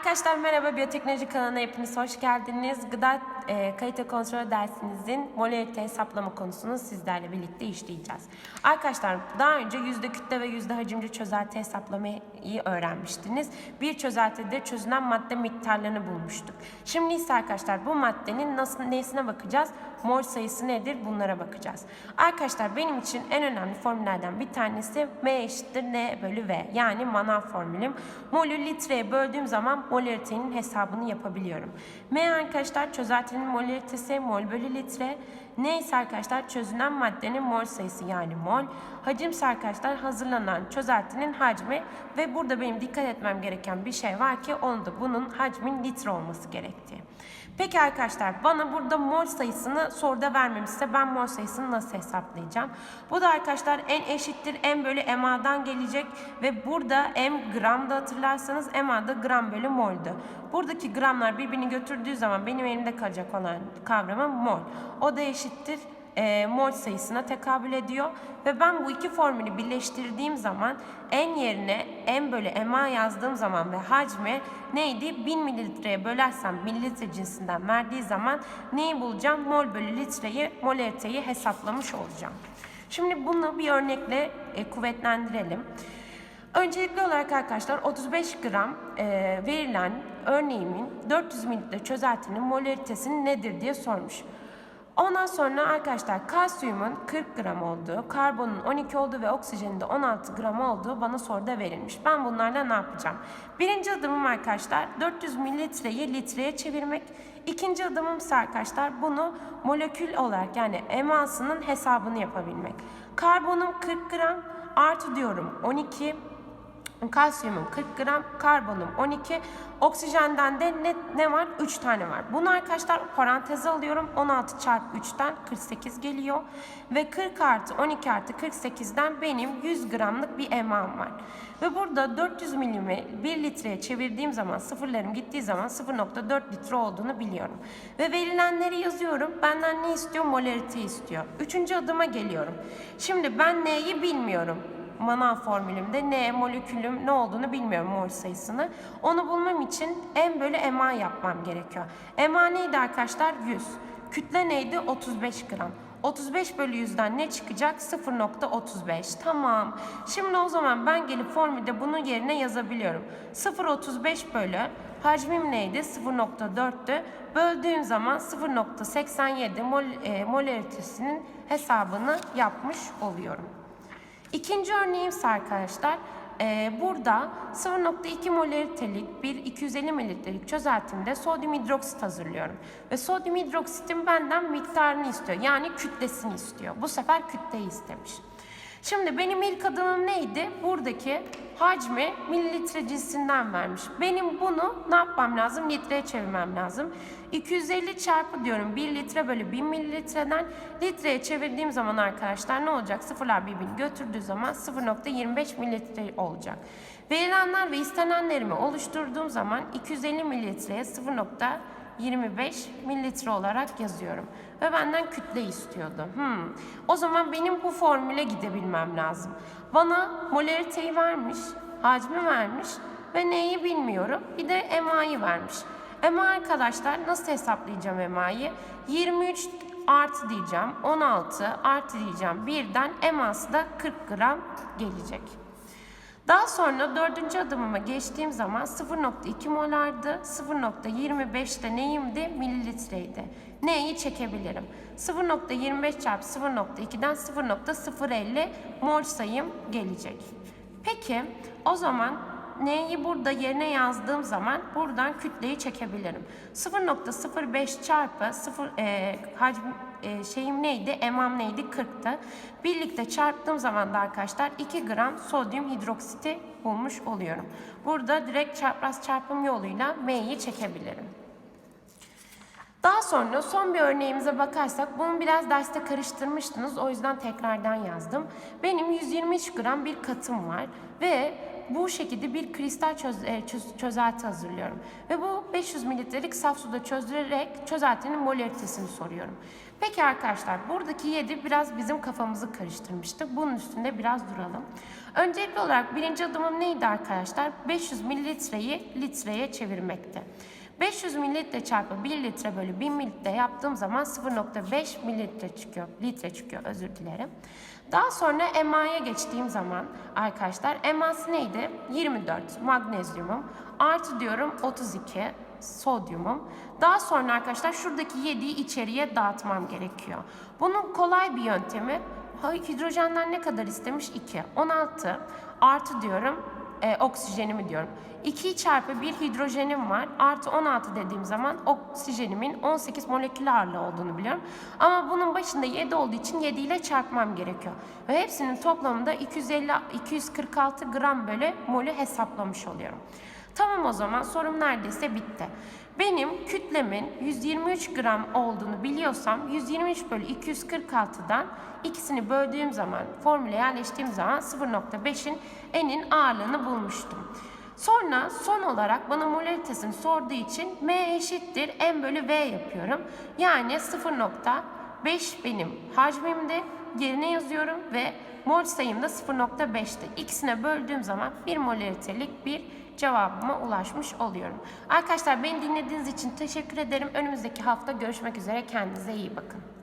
Arkadaşlar merhaba, biyoteknoloji kanalına hepiniz hoş geldiniz. Gıda e, kalite kontrol dersinizin molarite hesaplama konusunu sizlerle birlikte işleyeceğiz. Arkadaşlar daha önce yüzde kütle ve yüzde hacimci çözelti hesaplamayı öğrenmiştiniz. Bir çözeltide çözünen madde miktarlarını bulmuştuk. Şimdi ise arkadaşlar bu maddenin nasıl nesine bakacağız? Mol sayısı nedir? Bunlara bakacağız. Arkadaşlar benim için en önemli formüllerden bir tanesi M eşittir N bölü V. Yani manav formülüm. Molü litreye böldüğüm zaman molaritenin hesabını yapabiliyorum. M arkadaşlar çözeltinin molaritesi mol bölü litre. N ise arkadaşlar çözünen maddenin mol sayısı yani mol. Hacim ise arkadaşlar hazırlanan çözeltinin hacmi ve burada benim dikkat etmem gereken bir şey var ki onu da bunun hacmin litre olması gerektiği. Peki arkadaşlar bana burada mol sayısını soruda vermemişse ben mol sayısını nasıl hesaplayacağım? Bu da arkadaşlar en eşittir m bölü MA'dan gelecek ve burada m gramda hatırlarsanız MA da gram bölü moldu. Buradaki gramlar birbirini götürdüğü zaman benim elimde kalacak olan kavramım mol. O da eşittir e, mol sayısına tekabül ediyor. Ve ben bu iki formülü birleştirdiğim zaman en yerine m bölü ma yazdığım zaman ve hacmi neydi? 1000 mililitreye bölersem mililitre cinsinden verdiği zaman neyi bulacağım? Mol bölü litreyi, molariteyi hesaplamış olacağım. Şimdi bunu bir örnekle e, kuvvetlendirelim. Öncelikli olarak arkadaşlar 35 gram e, verilen örneğimin 400 mililitre çözeltinin molaritesi nedir diye sormuş. Ondan sonra arkadaşlar kalsiyumun 40 gram olduğu, karbonun 12 olduğu ve oksijenin de 16 gram olduğu bana soruda verilmiş. Ben bunlarla ne yapacağım? Birinci adımım arkadaşlar 400 mililitreyi litreye çevirmek. İkinci adımım ise arkadaşlar bunu molekül olarak yani emasının hesabını yapabilmek. Karbonum 40 gram artı diyorum 12 kalsiyumum 40 gram, karbonum 12, oksijenden de ne, ne var? 3 tane var. Bunu arkadaşlar paranteze alıyorum. 16 çarpı 3'ten 48 geliyor. Ve 40 artı 12 artı 48'den benim 100 gramlık bir emam var. Ve burada 400 milimi 1 litreye çevirdiğim zaman sıfırlarım gittiği zaman 0.4 litre olduğunu biliyorum. Ve verilenleri yazıyorum. Benden ne istiyor? Molarite istiyor. Üçüncü adıma geliyorum. Şimdi ben neyi bilmiyorum manav formülümde ne molekülüm ne olduğunu bilmiyorum mol sayısını. Onu bulmam için M bölü MA yapmam gerekiyor. MA neydi arkadaşlar? 100. Kütle neydi? 35 gram. 35 bölü 100'den ne çıkacak? 0.35. Tamam. Şimdi o zaman ben gelip formülde bunun yerine yazabiliyorum. 0.35 bölü hacmim neydi? 0.4'tü. Böldüğüm zaman 0.87 mol, e, molaritesinin hesabını yapmış oluyorum. İkinci örneğim ise arkadaşlar e, burada 0.2 molaritelik bir 250 mililitrelik çözeltimde sodyum hidroksit hazırlıyorum. Ve sodyum hidroksitin benden miktarını istiyor. Yani kütlesini istiyor. Bu sefer kütleyi istemiş. Şimdi benim ilk adımım neydi? Buradaki hacmi mililitre cinsinden vermiş. Benim bunu ne yapmam lazım? Litreye çevirmem lazım. 250 çarpı diyorum 1 litre bölü 1000 mililitreden litreye çevirdiğim zaman arkadaşlar ne olacak? Sıfırlar birbirini götürdüğü zaman 0.25 mililitre olacak. Verilenler ve istenenlerimi oluşturduğum zaman 250 mililitreye 0. 25 mililitre olarak yazıyorum. Ve benden kütle istiyordu. Hmm. O zaman benim bu formüle gidebilmem lazım. Bana molariteyi vermiş, hacmi vermiş ve neyi bilmiyorum. Bir de MA'yı vermiş. MA arkadaşlar nasıl hesaplayacağım MA'yı? 23 artı diyeceğim, 16 artı diyeceğim. Birden MA'sı da 40 gram gelecek. Daha sonra dördüncü adımıma geçtiğim zaman 0.2 molardı. 0.25'te neyimdi? Mililitreydi. Neyi çekebilirim? 0.25 çarpı 0.2'den 0.050 mol sayım gelecek. Peki o zaman neyi burada yerine yazdığım zaman buradan kütleyi çekebilirim. 0.05 çarpı 0 e, hacim e, şeyim neydi? Emam neydi? 40'tı. Birlikte çarptığım zaman da arkadaşlar 2 gram sodyum hidroksiti bulmuş oluyorum. Burada direkt çapraz çarpım yoluyla M'yi çekebilirim. Daha sonra son bir örneğimize bakarsak bunu biraz derste karıştırmıştınız. O yüzden tekrardan yazdım. Benim 123 gram bir katım var ve bu şekilde bir kristal çöz, e, çöz- çözelti hazırlıyorum. Ve bu 500 mililitrelik saf suda çözdürerek çözeltinin molaritesini soruyorum. Peki arkadaşlar buradaki 7 biraz bizim kafamızı karıştırmıştı. Bunun üstünde biraz duralım. Öncelikli olarak birinci adımım neydi arkadaşlar? 500 mililitreyi litreye çevirmekti. 500 mililitre çarpı 1 litre bölü 1000 mililitre yaptığım zaman 0.5 mililitre çıkıyor. Litre çıkıyor özür dilerim. Daha sonra EMA'ya geçtiğim zaman arkadaşlar EMA'sı neydi? 24 magnezyumum artı diyorum 32 sodyumum. Daha sonra arkadaşlar şuradaki 7'yi içeriye dağıtmam gerekiyor. Bunun kolay bir yöntemi ha, hidrojenler ne kadar istemiş? 2. 16 artı diyorum e, oksijenimi diyorum. 2 çarpı 1 hidrojenim var. Artı 16 dediğim zaman oksijenimin 18 molekül ağırlığı olduğunu biliyorum. Ama bunun başında 7 olduğu için 7 ile çarpmam gerekiyor. Ve hepsinin toplamında 250 246 gram bölü molü hesaplamış oluyorum. Tamam o zaman sorum neredeyse bitti. Benim kütlemin 123 gram olduğunu biliyorsam 123 bölü 246'dan ikisini böldüğüm zaman formüle yerleştiğim zaman 0.5'in enin ağırlığını bulmuştum. Sonra son olarak bana molaritesini sorduğu için M eşittir M bölü V yapıyorum. Yani 0.5 benim hacmimdi. Yerine yazıyorum ve mol sayım da 0.5'ti. İkisine böldüğüm zaman 1 molaritelik bir cevabıma ulaşmış oluyorum. Arkadaşlar beni dinlediğiniz için teşekkür ederim. Önümüzdeki hafta görüşmek üzere. Kendinize iyi bakın.